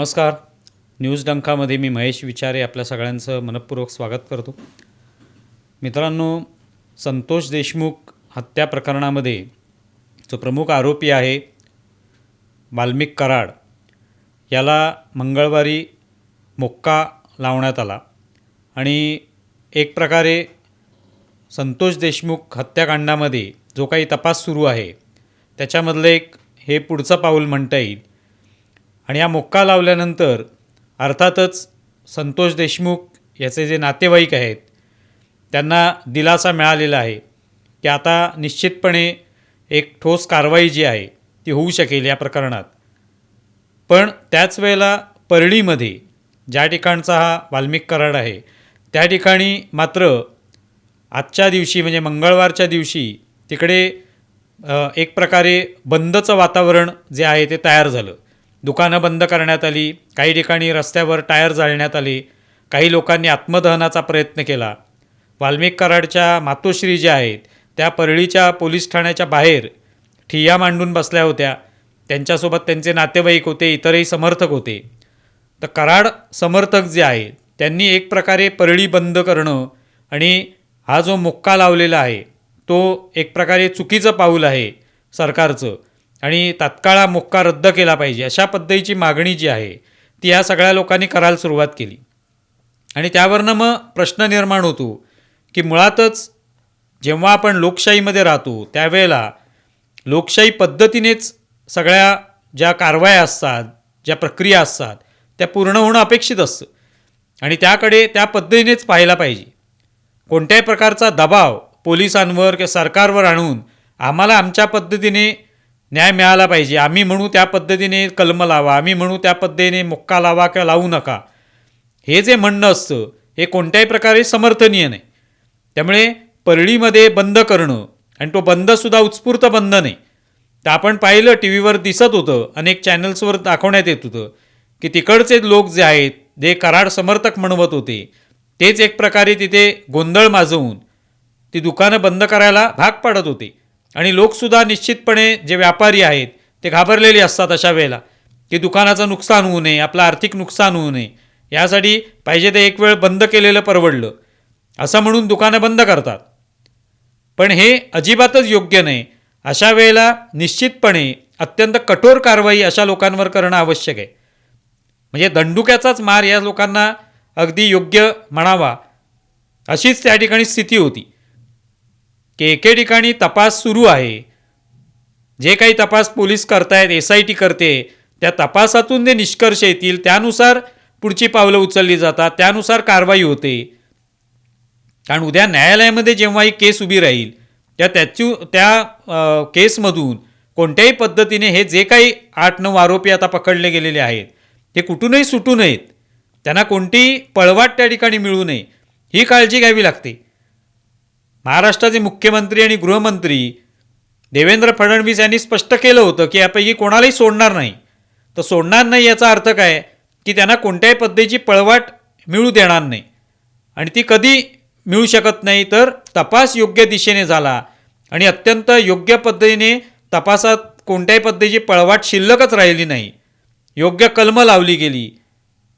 नमस्कार. न्यूज डंकामध्ये मी महेश विचारे आपल्या सगळ्यांचं मनपूर्वक स्वागत करतो. मित्रांनो संतोष देशमुख हत्या प्रकरणामध्ये जो प्रमुख आरोपी आहे वाल्मिक कराड याला मंगळवारी मोक्का लावण्यात आला. आणि एक प्रकारे संतोष देशमुख हत्याकांडामध्ये जो काही तपास सुरू आहे त्याच्यामधलं एक हे पुढचं पाऊल म्हणता येईल. आणि हा मुक्का लावल्यानंतर अर्थातच संतोष देशमुख याचे जे नातेवाईक आहेत त्यांना दिलासा मिळालेला आहे की आता निश्चितपणे एक ठोस कारवाई जी आहे ती होऊ शकेल या प्रकरणात. पण त्याच वेळेला परळीमध्ये ज्या ठिकाणचा हा वाल्मिक कराड आहे त्या ठिकाणी मात्र आजच्या दिवशी म्हणजे मंगळवारच्या दिवशी तिकडे एक प्रकारे बंदचं वातावरण जे आहे ते तयार झालं. दुकानं बंद करण्यात आली काही ठिकाणी रस्त्यावर टायर जाळण्यात आले काही लोकांनी आत्मदहनाचा प्रयत्न केला. वाल्मिक कराडच्या मातोश्री ज्या आहेत त्या परळीच्या पोलीस ठाण्याच्या बाहेर ठिय्या मांडून बसल्या होत्या. त्यांच्यासोबत त्यांचे नातेवाईक होते इतरही समर्थक होते. तर कराड समर्थक जे आहेत त्यांनी एक प्रकारे परळी बंद करणं आणि हा जो मुक्का लावलेला आहे तो एक प्रकारे चुकीचं पाऊल आहे सरकारचं. आणि तात्काळ हा मुक्का रद्द केला पाहिजे अशा पद्धतीची मागणी जी आहे ती या सगळ्या लोकांनी करायला सुरुवात केली. आणि त्यावरनं मग प्रश्न निर्माण होतो की मुळातच जेव्हा आपण लोकशाहीमध्ये राहतो त्यावेळेला लोकशाही पद्धतीनेच सगळ्या ज्या कारवाया असतात ज्या प्रक्रिया असतात त्या पूर्ण होणं अपेक्षित असतं. आणि त्याकडे त्या पद्धतीनेच पाहायला पाहिजे. कोणत्याही प्रकारचा दबाव पोलिसांवर किंवा सरकारवर आणून आम्हाला आमच्या पद्धतीने न्याय मिळाला पाहिजे. आम्ही म्हणू त्या पद्धतीने कलम लावा आम्ही म्हणू त्या पद्धतीने मुक्का लावा किंवा लावू नका. हे जे म्हणणं असतं हे कोणत्याही प्रकारे समर्थनीय नाही. त्यामुळे परळीमध्ये बंद करणं आणि तो बंदसुद्धा उत्स्फूर्त बंद नाही. तर आपण पाहिलं टी व्हीवर दिसत होतं अनेक चॅनल्सवर दाखवण्यात येत होतं की तिकडचे लोक जे आहेत जे कराड समर्थक म्हणवत होते तेच एक प्रकारे तिथे गोंधळ माजवून ती दुकानं बंद करायला भाग पाडत होते. आणि लोकसुद्धा निश्चितपणे जे व्यापारी आहेत ते घाबरलेले असतात अशा वेळेला की दुकानाचं नुकसान होऊ नये आपलं आर्थिक नुकसान होऊ नये यासाठी पाहिजे ते एक वेळ बंद केलेलं परवडलं. असं म्हणून दुकानं बंद करतात. पण हे अजिबातच योग्य नाही. अशा वेळेला निश्चितपणे अत्यंत कठोर कारवाई अशा लोकांवर करणं आवश्यक आहे. म्हणजे दंडुक्याचाच मार या लोकांना अगदी योग्य म्हणावा अशीच त्या ठिकाणी स्थिती होती. की एके ठिकाणी तपास सुरू आहे. जे काही तपास पोलीस करतायत एस आय टी करते त्या तपासातून जे निष्कर्ष येतील त्यानुसार पुढची पावलं उचलली जातात त्यानुसार कारवाई होते. कारण उद्या न्यायालयामध्ये जेव्हा ही केस उभी राहील त्या त्याची त्या केसमधून कोणत्याही पद्धतीने हे जे काही आठ नऊ आरोपी आता पकडले गेलेले आहेत ते कुठूनही सुटू नयेत. त्यांना कोणतीही पळवाट त्या ठिकाणी मिळू नये ही काळजी घ्यावी लागते. महाराष्ट्राचे मुख्यमंत्री आणि गृहमंत्री देवेंद्र फडणवीस यांनी स्पष्ट केलं होतं की यापैकी कोणालाही सोडणार नाही. तर सोडणार नाही याचा अर्थ काय? की त्यांना कोणत्याही पद्धतीची पळवाट मिळू देणार नाही. आणि ती कधी मिळू शकत नाही तर तपास योग्य दिशेने झाला. आणि अत्यंत योग्य पद्धतीने तपासात कोणत्याही पद्धतीची पळवाट शिल्लकच राहिली नाही. योग्य कलम लावली गेली.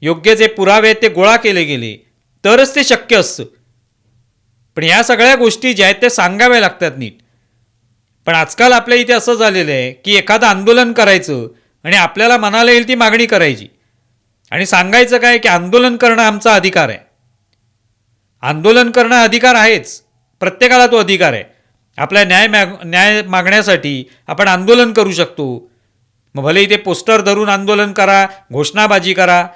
योग्य जे पुरावे आहेत ते गोळा केले गेले. तरच ते शक्य असतं. पण या सगळ्या गोष्टी ज्या आहेत त्या सांगाव्या लागतात नीट. पण आजकाल आपल्या इथे असं झालेलं आहे की एखादं आंदोलन करायचं आणि आपल्याला मनाला येईल ती मागणी करायची. आणि सांगायचं काय की आंदोलन करणं आमचा अधिकार आहे. आंदोलन करणं अधिकार आहेच. प्रत्येकाला तो अधिकार आहे. आपल्या न्याय माग न्याय मागण्यासाठी आपण आंदोलन करू शकतो. मग भले इथे पोस्टर धरून आंदोलन करा घोषणाबाजी करा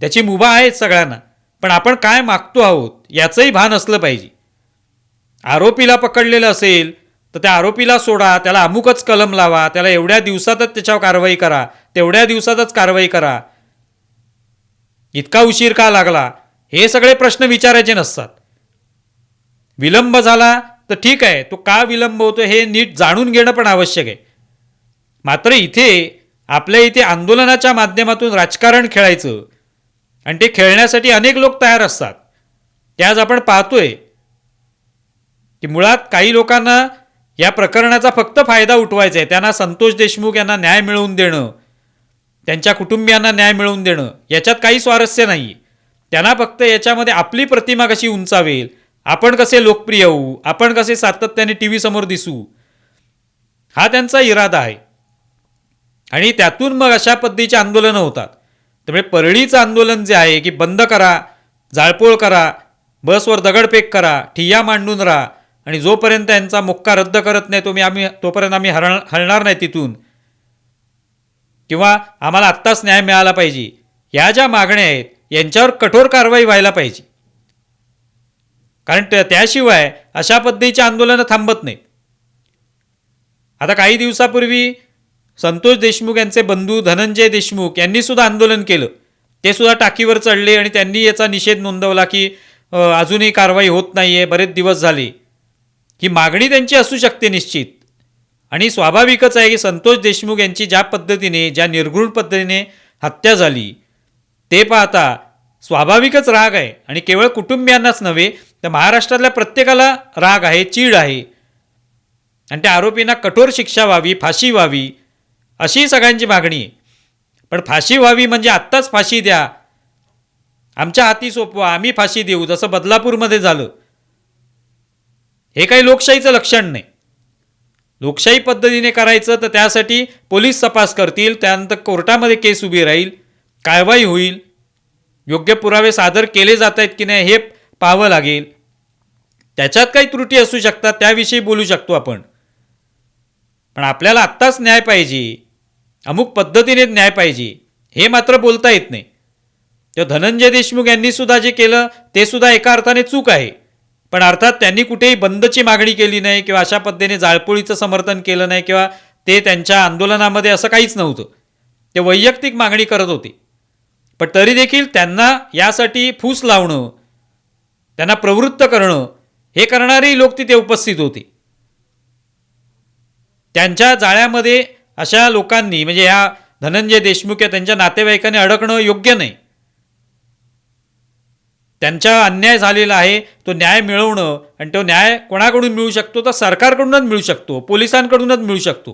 त्याची मुभा आहेच सगळ्यांना. पण आपण काय मागतो आहोत? याचंही भान असलं पाहिजे. आरोपीला पकडलेलं असेल तर त्या आरोपीला सोडा त्याला अमुकच कलम लावा त्याला एवढ्या दिवसातच त्याच्यावर कारवाई करा तेवढ्या दिवसातच कारवाई करा. इतका उशीर का लागला? हे सगळे प्रश्न विचारायचे नसतात. विलंब झाला तर ठीक आहे तो का विलंब होतो हे नीट जाणून घेणं पण आवश्यक आहे. मात्र इथे आपल्या इथे आंदोलनाच्या माध्यमातून राजकारण खेळायचं आणि ते खेळण्यासाठी अनेक लोक तयार असतात. ते आज आपण पाहतोय की मुळात काही लोकांना या प्रकरणाचा फक्त फायदा उठवायचा आहे. त्यांना संतोष देशमुख यांना न्याय मिळवून देणं त्यांच्या कुटुंबियांना न्याय मिळवून देणं याच्यात काही स्वारस्य नाही त्यांना फक्त याच्यामध्ये आपली प्रतिमा कशी उंचावेल आपण कसे लोकप्रिय होऊ आपण कसे सातत्याने टी व्हीसमोर दिसू हा त्यांचा इरादा आहे. आणि त्यातून मग अशा पद्धतीची आंदोलनं होतात. त्यामुळे परळीचं आंदोलन जे आहे की बंद करा जाळपोळ करा बसवर दगडफेक करा ठिय्या मांडून राहा आणि जोपर्यंत यांचा मुक्का रद्द करत नाही तुम्ही आम्ही तोपर्यंत आम्ही हरण हलणार नाही तिथून. किंवा आम्हाला आत्ताच न्याय मिळाला पाहिजे. या ज्या मागण्या आहेत यांच्यावर कठोर कारवाई व्हायला पाहिजे. कारण त्या- त्याशिवाय अशा पद्धतीची आंदोलनं थांबत नाहीत. आता काही दिवसापूर्वी संतोष देशमुख यांचे बंधू धनंजय देशमुख यांनी सुद्धा आंदोलन केलं. ते सुद्धा टाकीवर चढले आणि त्यांनी याचा निषेध नोंदवला की अजूनही कारवाई होत नाही आहे बरेच दिवस झाले. ही मागणी त्यांची असू शकते निश्चित. आणि स्वाभाविकच आहे की संतोष देशमुख यांची ज्या पद्धतीने ज्या निर्घृण पद्धतीने हत्या झाली ते पाहता स्वाभाविकच राग आहे. आणि केवळ कुटुंबियांनाच नव्हे तर महाराष्ट्रातल्या प्रत्येकाला राग आहे चीड आहे. आणि त्या आरोपींना कठोर शिक्षा व्हावी फाशी व्हावी अशी सगळ्यांची मागणी आहे. पण फाशी व्हावी म्हणजे आत्ताच फाशी द्या आमच्या हाती सोपवा आम्ही फाशी देऊ जसं बदलापूरमध्ये झालं. हे काही लोकशाहीचं लक्षण नाही. लोकशाही पद्धतीने करायचं तर त्यासाठी पोलीस तपास करतील त्यानंतर कोर्टामध्ये केस उभी राहील कारवाई होईल. योग्य पुरावे सादर केले जात आहेत की नाही हे पाहावं लागेल. त्याच्यात काही त्रुटी असू शकतात त्याविषयी बोलू शकतो आपण. पण आपल्याला आत्ताच न्याय पाहिजे. अमुक पद्धतीने न्याय पाहिजे. हे मात्र बोलता येत नाही. तर धनंजय देशमुख यांनी सुद्धा जे केलं ते सुद्धा एका अर्थाने चूक आहे. पण अर्थात त्यांनी कुठेही बंदची मागणी केली नाही किंवा अशा पद्धतीने जाळपोळीचं समर्थन केलं नाही किंवा ते त्यांच्या आंदोलनामध्ये असं काहीच नव्हतं. ते वैयक्तिक मागणी करत होते. पण तरी देखील त्यांना यासाठी फूस लावणं त्यांना प्रवृत्त करणं हे करणारेही लोक तिथे उपस्थित होते. त्यांच्या जाळ्यामध्ये अशा लोकांनी म्हणजे ह्या धनंजय देशमुख या त्यांच्या नातेवाईकांनी अडकणं योग्य नाही. त्यांचा अन्याय झालेला आहे तो न्याय मिळवणं आणि तो न्याय कोणाकडून मिळू शकतो? तर सरकारकडूनच मिळू शकतो पोलिसांकडूनच मिळू शकतो.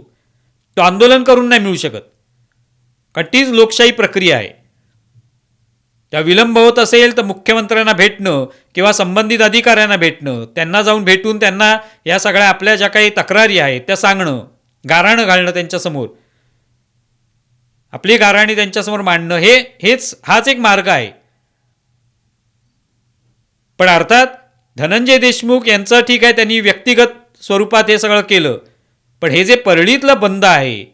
तो आंदोलन करून नाही मिळू शकत. कारण तीच लोकशाही प्रक्रिया आहे. त्या विलंब होत असेल तर मुख्यमंत्र्यांना भेटणं किंवा संबंधित अधिकाऱ्यांना भेटणं त्यांना जाऊन भेटून त्यांना या सगळ्या आपल्या ज्या काही तक्रारी आहेत त्या सांगणं गाराणं घालणं त्यांच्यासमोर आपली गाराणी त्यांच्यासमोर मांडणं हे हेच हाच एक मार्ग आहे. पण अर्थात धनंजय देशमुख यांचं ठीक आहे त्यांनी व्यक्तिगत स्वरूपात हे सगळं केलं. पण हे जे परळीतलं बंद आहे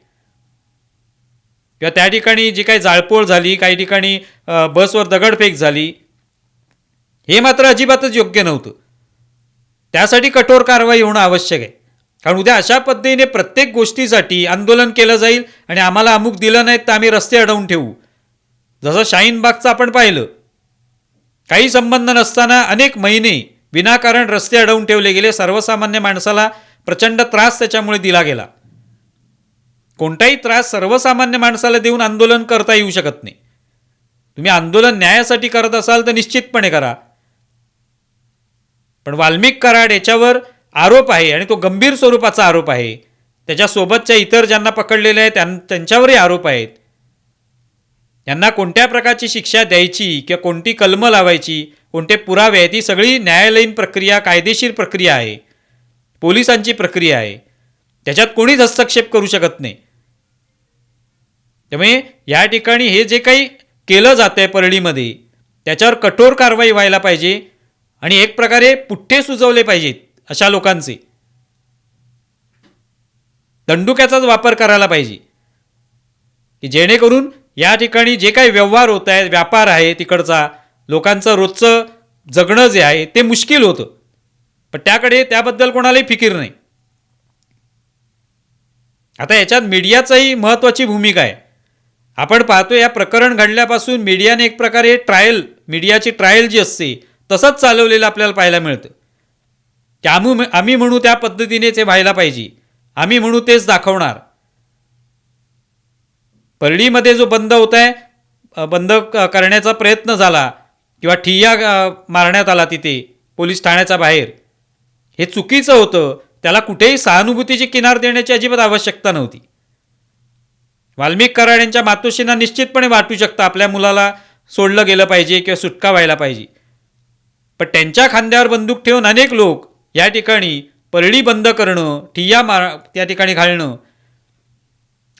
किंवा त्या ठिकाणी जी काही जाळपोळ झाली काही ठिकाणी बसवर दगडफेक झाली हे मात्र अजिबातच योग्य नव्हतं. त्यासाठी कठोर कारवाई होणं आवश्यक आहे. कारण उद्या अशा पद्धतीने प्रत्येक गोष्टीसाठी आंदोलन केलं जाईल आणि आम्हाला अमुक दिलं नाहीत तर आम्ही रस्ते अडवून ठेवू. जसं शाहीनबागचं आपण पाहिलं काही संबंध नसताना अनेक महिने विनाकारण रस्ते अडवून ठेवले गेले. सर्वसामान्य माणसाला प्रचंड त्रास त्याच्यामुळे दिला गेला. कोणताही त्रास सर्वसामान्य माणसाला देऊन आंदोलन करता येऊ शकत नाही. तुम्ही आंदोलन न्यायासाठी करत असाल तर निश्चितपणे करा. पण वाल्मिक कराड याच्यावर आरोप आहे आणि तो गंभीर स्वरूपाचा आरोप आहे. त्याच्यासोबतच्या इतर ज्यांना पकडलेले आहेत त्यां त्यांच्यावरही आरोप आहेत. यांना कोणत्या प्रकारची शिक्षा द्यायची किंवा कोणती कलमं लावायची कोणते पुरावे आहेत ही सगळी न्यायालयीन प्रक्रिया कायदेशीर प्रक्रिया आहे. पोलिसांची प्रक्रिया आहे. त्याच्यात कोणीच हस्तक्षेप करू शकत नाही. त्यामुळे या ठिकाणी हे जे काही केलं जात आहे परळीमध्ये त्याच्यावर कठोर कारवाई व्हायला पाहिजे आणि एक प्रकारे पुठ्ठे सुचवले पाहिजेत अशा लोकांचे. दंडुक्याचाच वापर करायला पाहिजे. की जेणेकरून या ठिकाणी जे काही व्यवहार होत आहेत व्यापार आहे तिकडचा लोकांचं रोजचं जगणं जे आहे ते मुश्किल होतं. पण त्याकडे त्याबद्दल कोणालाही फिकीर नाही. आता याच्यात मीडियाचाही महत्त्वाची भूमिका आहे. आपण पाहतो या प्रकरण घडल्यापासून मीडियाने एक प्रकारे ट्रायल मीडियाची ट्रायल जी असते तसंच चालवलेलं आपल्याला पाहायला मिळतं. की आम्ही आम्ही म्हणू त्या पद्धतीनेच हे व्हायला पाहिजे. आम्ही म्हणू तेच दाखवणार. परळीमध्ये जो बंद होत आहे बंद करण्याचा प्रयत्न झाला किंवा ठिय्या मारण्यात आला तिथे पोलीस ठाण्याच्या बाहेर हे चुकीचं होतं. त्याला कुठेही सहानुभूतीची किनार देण्याची अजिबात आवश्यकता नव्हती. वाल्मिक कराड यांच्या मातोश्रींना निश्चितपणे वाटू शकतं आपल्या मुलाला सोडलं गेलं पाहिजे किंवा सुटका व्हायला पाहिजे. पण त्यांच्या खांद्यावर बंदूक ठेवून अनेक लोक या ठिकाणी परळी बंद करणं ठिय्या मार त्या ठिकाणी घालणं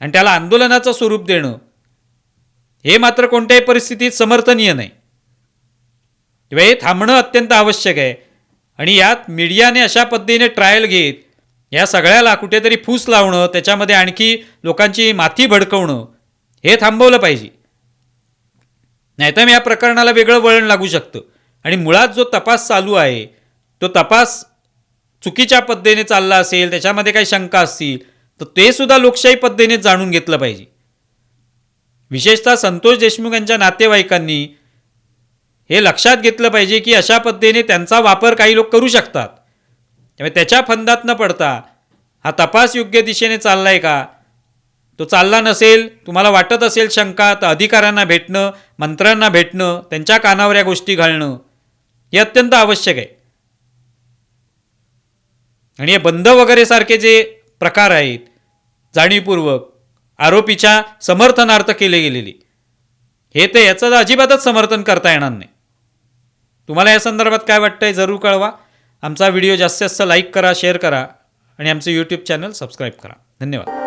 आणि त्याला आंदोलनाचं स्वरूप देणं हे मात्र कोणत्याही परिस्थितीत समर्थनीय नाही. तेव्हा हे थांबणं अत्यंत आवश्यक आहे. आणि यात मीडियाने अशा पद्धतीने ट्रायल घेत या सगळ्याला कुठेतरी फूस लावणं त्याच्यामध्ये आणखी लोकांची माथी भडकवणं हे थांबवलं पाहिजे. नाहीतर या प्रकरणाला वेगळं वळण लागू शकतं. आणि मुळात जो तपास चालू आहे तो तपास चुकीच्या पद्धतीने चालला असेल त्याच्यामध्ये काही शंका असतील तर ते सुद्धा लोकशाही पद्धतीने जाणून घेतलं पाहिजे. विशेषतः संतोष देशमुख यांच्या नातेवाईकांनी हे लक्षात घेतलं पाहिजे की अशा पद्धतीने त्यांचा वापर काही लोक करू शकतात. त्यामुळे त्याच्या फंदात न पडता हा तपास योग्य दिशेने चाललाय का? तो चालला नसेल तुम्हाला वाटत असेल शंका तर अधिकाऱ्यांना भेटणं मंत्र्यांना भेटणं त्यांच्या कानावर या गोष्टी घालणं हे अत्यंत आवश्यक आहे. आणि हे बंद वगैरे सारखे जे प्रकार आहेत जाणीवपूर्वक आरोपीच्या समर्थनार्थ केले गेलेली. हे ते याचं तर अजिबातच समर्थन करता येणार नाही. तुम्हाला या संदर्भात काय वाटतंय जरूर कळवा. आमचा व्हिडिओ जास्तीत जास्त लाईक करा शेअर करा आणि आमचं यूट्यूब चॅनल सबस्क्राईब करा. धन्यवाद.